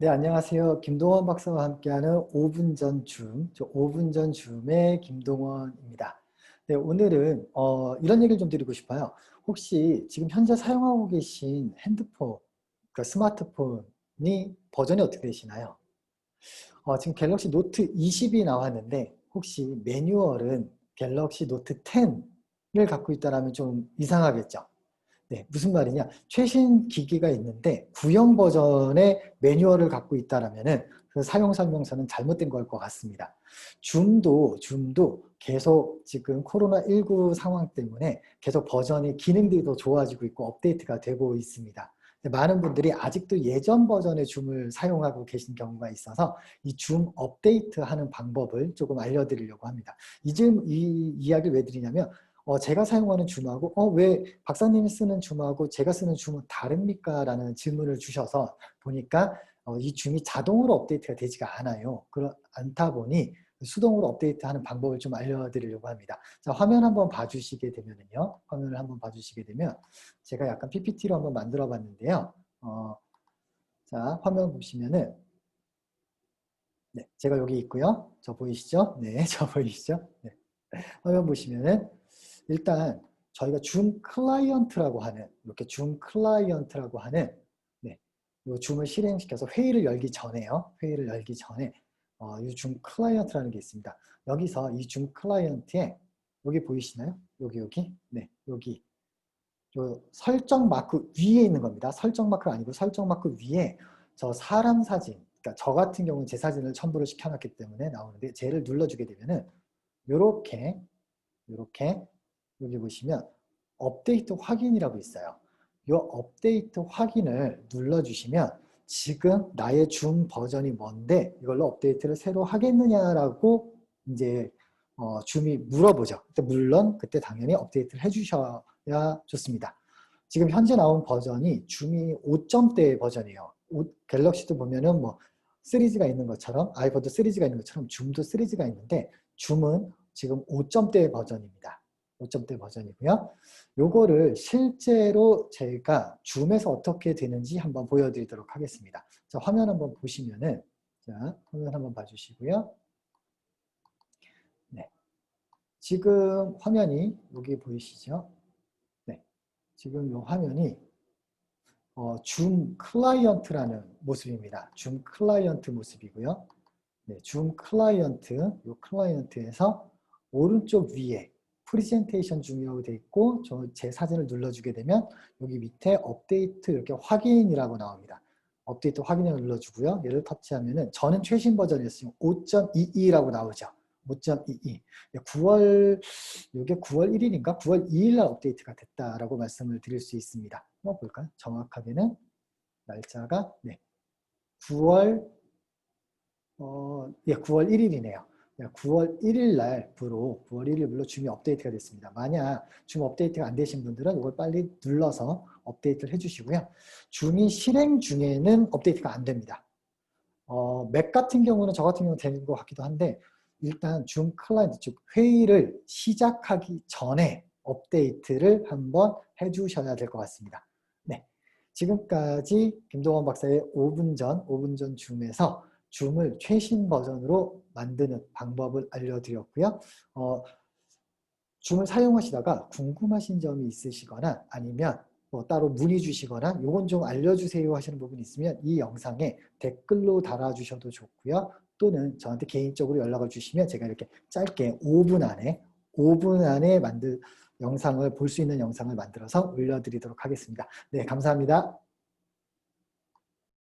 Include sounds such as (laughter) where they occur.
네, 안녕하세요. 김동원 박사와 함께하는 5분 전 줌, 저 5분 전 줌의 김동원입니다. 네, 오늘은 어, 이런 얘기를 좀 드리고 싶어요. 혹시 지금 현재 사용하고 계신 핸드폰, 그러니까 스마트폰이 버전이 어떻게 되시나요? 어, 지금 갤럭시 노트 20이 나왔는데 혹시 매뉴얼은 갤럭시 노트 10을 갖고 있다면 좀 이상하겠죠? 네, 무슨 말이냐? 최신 기기가 있는데 구형 버전의 매뉴얼을 갖고 있다라면은 그 사용 설명서는 잘못된 걸 것 같습니다. 줌도 줌도 계속 지금 코로나19 상황 때문에 계속 버전이 기능들이 더 좋아지고 있고 업데이트가 되고 있습니다. 많은 분들이 아직도 예전 버전의 줌을 사용하고 계신 경우가 있어서 이 줌 업데이트하는 방법을 조금 알려드리려고 합니다. 이즘 이 이야기를 왜 드리냐면 어, 제가 사용하는 줌하고 어, 왜 박사님이 쓰는 줌하고 제가 쓰는 줌은 다릅니까? 라는 질문을 주셔서 보니까 어, 이 줌이 자동으로 업데이트가 되지가 않아요. 그렇 않다 보니 수동으로 업데이트하는 방법을 좀 알려드리려고 합니다. 자, 화면 한번 봐주시게 되면요. 화면을 한번 봐주시게 되면 제가 약간 PPT로 한번 만들어 봤는데요. 어, 자, 화면 보시면은 네, 제가 여기 있고요. 저 보이시죠? 네, (laughs) 저 보이시죠? 네. 화면 보시면은 일단 저희가 줌 클라이언트라고 하는 이렇게 줌 클라이언트라고 하는 네, 이 줌을 실행시켜서 회의를 열기 전에요. 회의를 열기 전에 어, 이줌 클라이언트라는 게 있습니다. 여기서 이 줌 클라이언트에 여기 보이시나요? 여기 여기 네 여기 요 설정 마크 위에 있는 겁니다. 설정 마크가 아니고 설정 마크 위에 저 사람 사진 그러니까 저 같은 경우는 제 사진을 첨부를 시켜놨기 때문에 나오는데 쟤를 눌러주게 되면은 요렇게 요렇게 여기 보시면 업데이트 확인이라고 있어요. 이 업데이트 확인을 눌러주시면 지금 나의 줌 버전이 뭔데 이걸로 업데이트를 새로 하겠느냐라고 이제 어, 줌이 물어보죠. 물론 그때 당연히 업데이트를 해주셔야 좋습니다. 지금 현재 나온 버전이 줌이 5점대 버전이에요. 오, 갤럭시도 보면은 뭐 3G가 있는 것처럼 아이포드 3G가 있는 것처럼 줌도 3G가 있는데 줌은 지금 5점대 버전입니다. 5점대 버전이고요. 요거를 실제로 제가 줌에서 어떻게 되는지 한번 보여드리도록 하겠습니다. 자, 화면 한번 보시면은 자, 화면 한번 봐주시고요. 네. 지금 화면이 여기 보이시죠? 네. 지금 요 화면이 어, 줌 클라이언트라는 모습입니다. 줌 클라이언트 모습이고요. 네, 줌 클라이언트, 요 클라이언트에서 오른쪽 위에 프리젠테이션 중이라고 되어 있고 저 제 사진을 눌러주게 되면 여기 밑에 업데이트 이렇게 확인이라고 나옵니다. 업데이트 확인을 눌러주고요. 얘를 터치하면은 저는 최신 버전이었으면 5.22라고 나오죠. 5.22. 9월 이게 9월 1일인가 9월 2일 날 업데이트가 됐다라고 말씀을 드릴 수 있습니다. 한번 볼까요? 정확하게는 날짜가 네 9월 어, 예, 9월 1일이네요. 9월 1일 날부로 9월 1일부로 줌이 업데이트가 됐습니다. 만약 줌 업데이트가 안 되신 분들은 이걸 빨리 눌러서 업데이트를 해주시고요. 줌이 실행 중에는 업데이트가 안 됩니다. 어, 맥 같은 경우는 저 같은 경우는 되는 것 같기도 한데 일단 줌 클라이언트 즉 회의를 시작하기 전에 업데이트를 한번 해주셔야 될 것 같습니다. 네, 지금까지 김동원 박사의 5분 전, 5분 전 줌에서 줌을 최신 버전으로 만드는 방법을 알려드렸고요. 어, 줌을 사용하시다가 궁금하신 점이 있으시거나 아니면 뭐 따로 문의 주시거나 요건 좀 알려주세요 하시는 부분이 있으면 이 영상에 댓글로 달아주셔도 좋고요. 또는 저한테 개인적으로 연락을 주시면 제가 이렇게 짧게 5분 안에 5분 안에 만들 영상을 볼 수 있는 영상을 만들어서 올려드리도록 하겠습니다. 네, 감사합니다.